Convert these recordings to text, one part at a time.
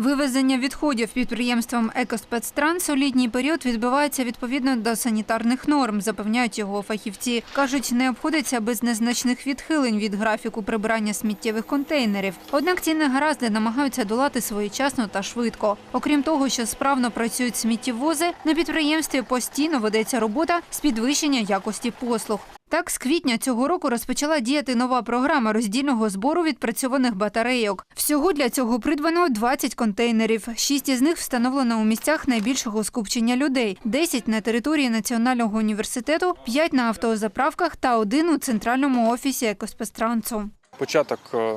Вивезення відходів підприємством «Екоспецтранс» у літній період відбувається відповідно до санітарних норм, запевняють його фахівці. Кажуть, не обходиться без незначних відхилень від графіку прибирання сміттєвих контейнерів. Однак ці негаразди намагаються долати своєчасно та швидко. Окрім того, що справно працюють сміттєвози, на підприємстві постійно ведеться робота з підвищення якості послуг. Так, з квітня цього року розпочала діяти нова програма роздільного збору відпрацьованих батарейок. Всього для цього придбано 20 контейнерів. Шість із них встановлено у місцях найбільшого скупчення людей, 10 на території Національного університету, 5 на автозаправках та один у центральному офісі «Екоспецтрансу». Початок е,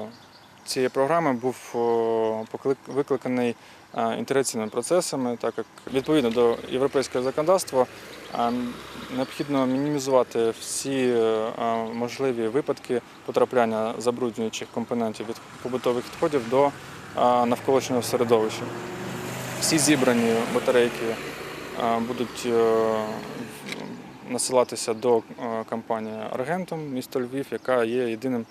цієї програми був е, викликаний інтеграційними процесами, так як відповідно до європейського законодавства е, необхідно мінімізувати всі е, можливі випадки потрапляння забруднюючих компонентів від побутових відходів до е, навколишнього середовища. Всі зібрані батарейки е, будуть е, насилатися до е, компанії Аргентум місто Львів, яка є єдиним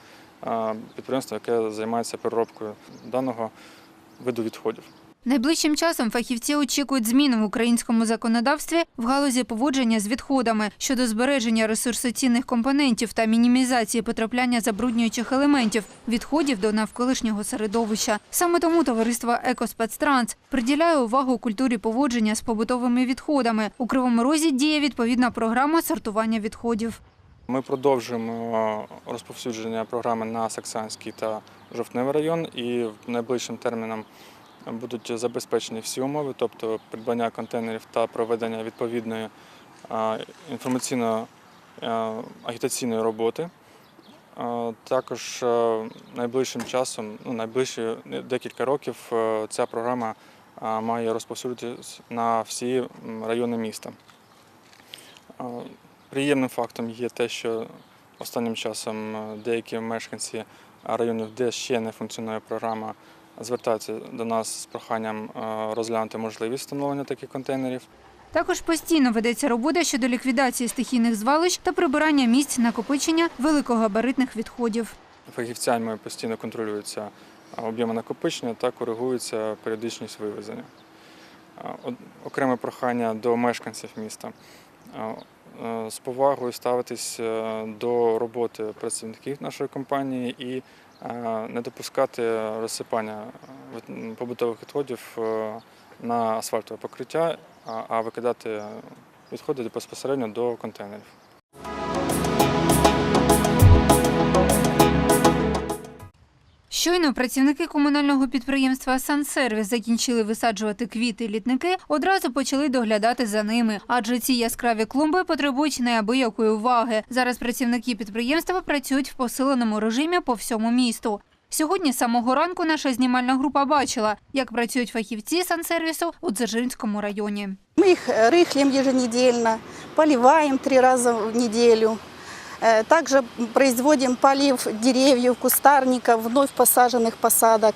е, підприємством, яке займається переробкою даного виду відходів. Найближчим часом фахівці очікують змін в українському законодавстві в галузі поводження з відходами щодо збереження ресурсоцінних компонентів та мінімізації потрапляння забруднюючих елементів відходів до навколишнього середовища. Саме тому товариство «Екоспецтранс» приділяє увагу культурі поводження з побутовими відходами. У Кривому Розі діє відповідна програма сортування відходів. Ми продовжуємо розповсюдження програми на Саксанський та Жовтневий район і найближчим терміном будуть забезпечені всі умови, тобто придбання контейнерів та проведення відповідної інформаційно-агітаційної роботи. Також найближчим часом, ну найближчі декілька років, ця програма має розповсюдитись на всі райони міста. Приємним фактом є те, що останнім часом деякі мешканці районів, де ще не функціонує програма, звертаються до нас з проханням е, розглянути можливість встановлення таких контейнерів. Також постійно ведеться робота щодо ліквідації стихійних звалищ та прибирання місць накопичення великогабаритних відходів. Фахівцями постійно контролюються е, об'єми накопичення та коригується періодичність вивезення. Е, Окреме прохання до мешканців міста. З повагою ставитись до роботи працівників нашої компанії і не допускати розсипання е, побутових відходів е, на асфальтове покриття, а- а викидати відходи безпосередньо до контейнерів. Щойно працівники комунального підприємства «Сансервіс» закінчили висаджувати квіти і літники, одразу почали доглядати за ними, адже ці яскраві клумби потребують неабиякої уваги. Зараз працівники підприємства працюють в посиленому режимі по всьому місту. Сьогодні з самого ранку наша знімальна група бачила, як працюють фахівці «Сансервісу» у Дзержинському районі. Мы их э, рыхлим еженедельно, поливаем три раза в неделю. Э, Также производим полив деревьев, кустарников, вновь посаженных посадок.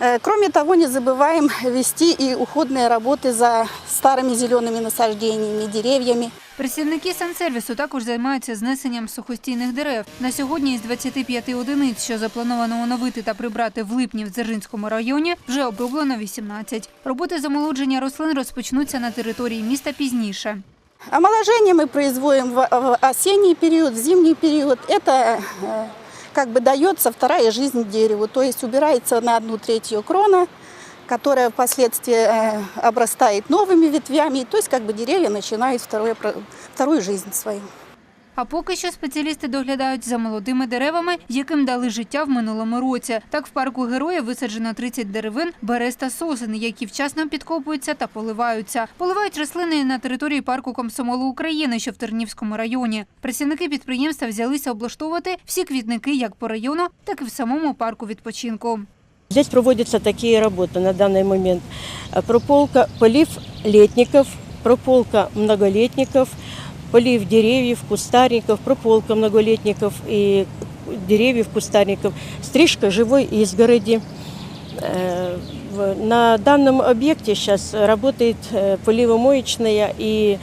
Э, Кроме того, не забываем вести и уходные работы за старыми зелеными насаждениями, деревьями. Працівники «Сансервісу» також займаються знесенням сухостійних дерев. На сьогодні із 25 одиниць, що заплановано оновити та прибрати в липні в Дзержинському районі, вже оброблено 18. Роботи з омолодження рослин розпочнуться на території міста пізніше. Омоложение мы производим в в осенний период, в зимний период. Это э, как бы дается вторая жизнь дереву, то есть убирается на одну третью крона, которая впоследствии э, обрастает новыми ветвями, то есть как бы деревья начинают второе, про- вторую жизнь свою. А поки що спеціалісти доглядають за молодими деревами, яким дали життя в минулому році. Так в парку героя висаджено 30 деревин, берез та сосен, які вчасно підкопуються та поливаються. Поливають рослини на території парку Комсомолу України, що в Тернівському районі. Працівники підприємства взялися облаштовувати всі квітники як по району, так і в самому парку відпочинку. Здесь проводятся такие работы на данный момент. Э, Прополка, полив летников, прополка многолетников, полив деревьев, кустарников, прополка многолетников и деревьев, кустарников, стрижка живой изгороди. Э, в- На данном объекте сейчас работает э, поливомоечная и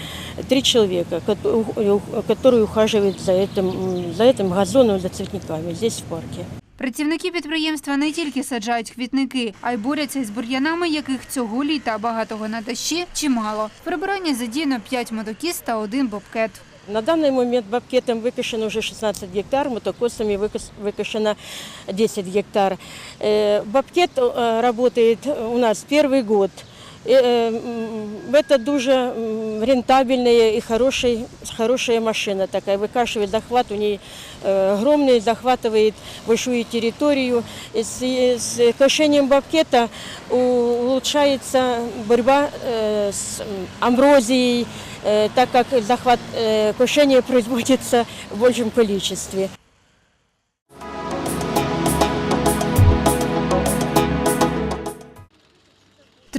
три человека, кото- которые ухаживают за этим, м, за этим газоном, за цветниками здесь в парке. Працівники підприємства не тільки саджають квітники, а й борються із бур'янами, яких цього літа багатого на дощі чимало. В прибиранні задіяно 5 мотокіз та один бобкет. На данный момент бабкетом выкашено уже 16 гектар, мотокосами выкас- выкашено 10 гектар. Э, Бабкет э, работает у нас первый год. Э, м, Это дуже м, рентабельная и хороший, хорошая машина такая. Выкашивает дохват, у нее э, огромный, дохватывает большую территорию. И С, с кошением бабкета у- улучшается борьба э, с м, амброзией, э, так как захват э, кошения производится в большем количестве.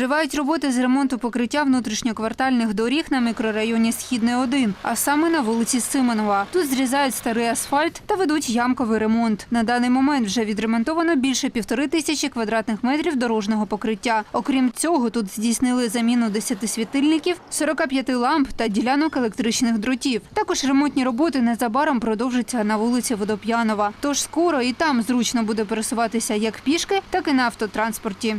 Тривають роботи з ремонту покриття внутрішньоквартальних доріг на мікрорайоні Східний 1, а саме на вулиці Симонова. Тут зрізають старий асфальт та ведуть ямковий ремонт. На даний момент вже відремонтовано більше півтори тисячі квадратних метрів дорожнього покриття. Окрім цього, тут здійснили заміну 10 світильників, 45 ламп та ділянок електричних дротів. Також ремонтні роботи незабаром продовжаться на вулиці Водоп'янова. Тож скоро і там зручно буде пересуватися як пішки, так і на автотранспорті.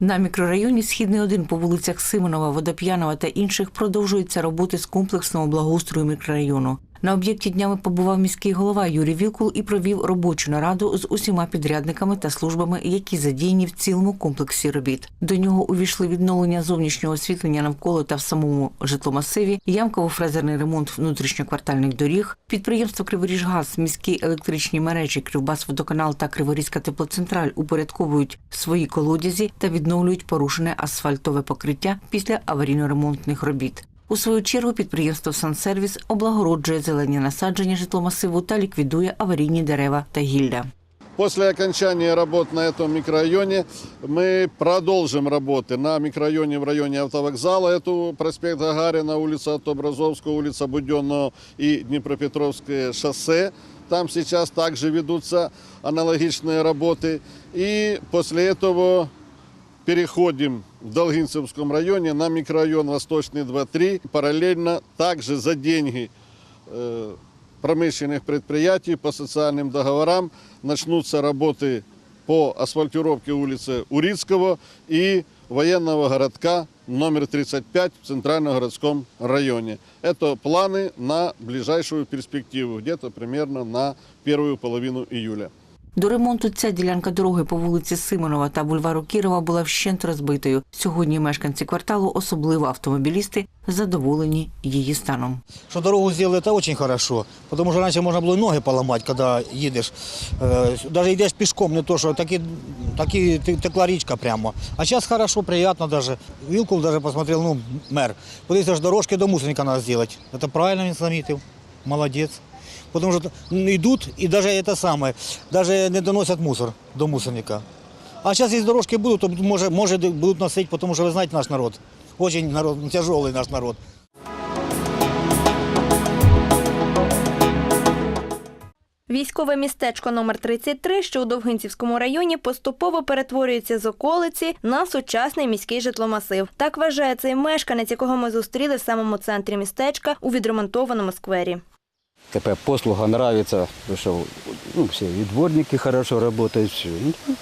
На мікрорайоні Східний 1 по вулицях Симонова, Водоп'янова та інших продовжуються роботи з комплексного благоустрою мікрорайону. На об'єкті днями побував міський голова Юрій Вілкул і провів робочу нараду з усіма підрядниками та службами, які задіяні в цілому комплексі робіт. До нього увійшли відновлення зовнішнього освітлення навколо та в самому житломасиві, ямково-фрезерний ремонт внутрішньоквартальних доріг, підприємство Криворіжгаз, міські електричні мережі, Кривбасводоканал та Криворізька теплоцентраль упорядковують свої колодязі та відновлюють порушене асфальтове покриття після аварійно-ремонтних робіт. У свою чергу підприємство Сансервіс облагороджує зелені насадження житломасиву та ліквідує аварійні дерева та гілля. После окончания работ на этом микрорайоне мы продолжим работы на микрорайоне в районе автовокзала. Это проспект Гагарина, улица Отобразовского, улица Буденного и Днепропетровское шоссе. Там сейчас также ведутся аналогичные работы. И после этого переходим в Долгинцевском районе на микрорайон Восточный 2-3. Параллельно также за деньги э, промышленных предприятий по социальным договорам начнутся работы по асфальтировке улицы Урицкого и военного городка номер 35 в Центральном городском районе. Это планы на ближайшую перспективу, где-то примерно на первую половину июля. До ремонту ця ділянка дороги по вулиці Симонова та бульвару Кірова була вщент розбитою. Сьогодні мешканці кварталу, особливо автомобілісти, задоволені її станом. Что дорогу сделали, это очень хорошо. Потому что раньше можно было и ноги поломать, когда едешь. Э, Даже идешь пешком, не то, что таки, таки те- текла речка прямо. А сейчас хорошо, приятно даже. Вилкул даже посмотрел, ну, мэр. Подивився ж дорожки до мусорника надо сделать. Это правильно він заметил. Молодец. Потому что идут и даже это самое, даже не доносят мусор до мусорника. А сейчас, если дорожки будут, то может, может будут носить, потому что вы знаете наш народ. Очень народ, тяжелый наш народ. Військове містечко номер 33, що у Довгинцівському районі, поступово перетворюється з околиці на сучасний міський житломасив. Так вважає цей мешканець, якого ми зустріли в самому центрі містечка у відремонтованому сквері. КП послуга потому что ну, все и дворники хорошо все. Ну,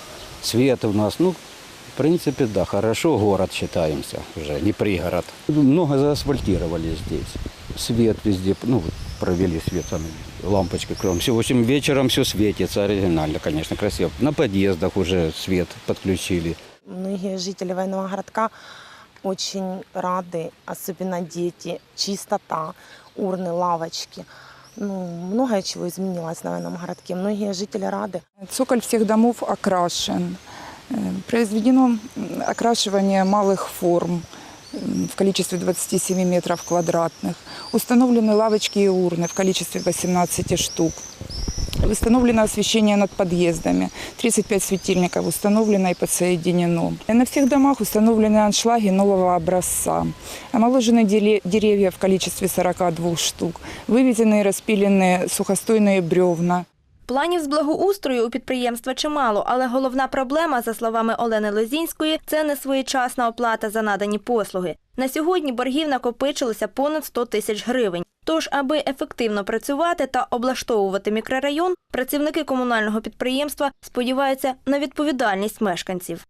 у нас, ну, в принципе, да, хорошо город считаемся уже, не пригород. Много заасфальтировали здесь. Свет везде, ну, провели свет, там, лампочки кроме. Все, в общем, вечером все светится, оригинально, конечно, красиво. На подъездах уже свет подключили. Многие жители военного городка очень рады, особенно дети, чистота, урны, лавочки. Ну, многое чего изменилось на военном городке. Многие жители рады. Цоколь всех домов окрашен. Э, Произведено м, окрашивание малых форм м, в количестве 27 метров квадратных. Установлены лавочки и урны в количестве 18 штук. Установлено освещение над подъездами. 35 светильников установлено и подсоединено. И На всех домах установлены аншлаги нового образца. Омоложены деле- деревья в количестве 42 штук. Выведены и распилены сухостойные бревна. Планів з благоустрою у підприємства чимало, але головна проблема, за словами Олени Лозінської, це несвоєчасна оплата за надані послуги. На сьогодні боргів накопичилося понад 100 тисяч гривень. Тож, аби ефективно працювати та облаштовувати мікрорайон, працівники комунального підприємства сподіваються на відповідальність мешканців.